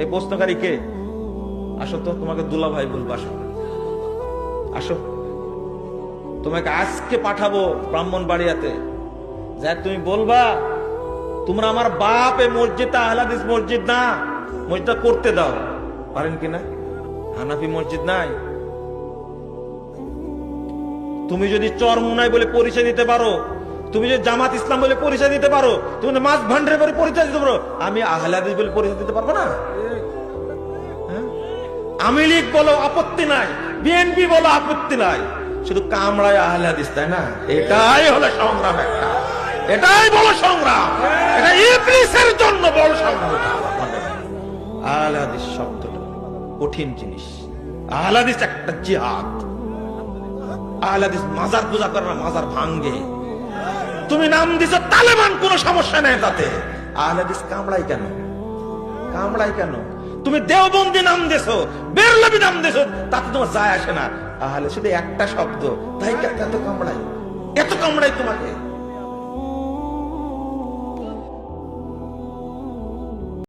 এই প্রশ্নকারী কে? আসো তো, তোমাকে দুলা ভাই বলব, আসো। আসো। তোমাকে আজকে পাঠাবো ব্রাহ্মণ বাড়িয়াতে যা তুমি বলবা, তোমরা আমার বাপ এই মসজিদটা আহলাদিস মসজিদ না, মসজিদটা করতে দাও। পারেন কিনা হানাফি মসজিদ নাই। তুমি যদি চরমুনাই বলে পরিচয় দিতে পারো তুমি যদি জামাত ইসলাম বলে পরিচয় দিতে পারো, তুমি মাছ ভান্ডারে বলে পরিচয় দিতে পারো, আমি আহলাদিস বলে পরিচয় দিতে পারব না? হ্যাঁ? আমি লীগ বলো, আপত্তি নাই। বিএনপি বলো, আপত্তি নাই। শুধু কামড়ায় আহলে হাদিস, তাই না? এটাই হলো সংগ্রাম একটা। এটাই বড় সংগ্রাম। এটা ইবলিসের জন্য বড় সংগ্রাম। এটা। আহলে হাদিস শব্দটা কঠিন জিনিস। আহলে হাদিস একটা জিহাদ। আহলে হাদিস মাজার পূজা করে না মাজার ভাঙ্গে তুমি নাম দিছো, তালেবান, কোনো সমস্যা নেই তাতে। আহলে হাদিস কামড়াই কেন? কামড়াই কেন? তুমি দেওবন্দি নাম দেছো, বেরলবি নাম দেছো, তাতে তোমার যায় আসে না। আহলে, শুধু একটা শব্দ, তাই এত কামড়াই এত কামড়াই তোমাকে?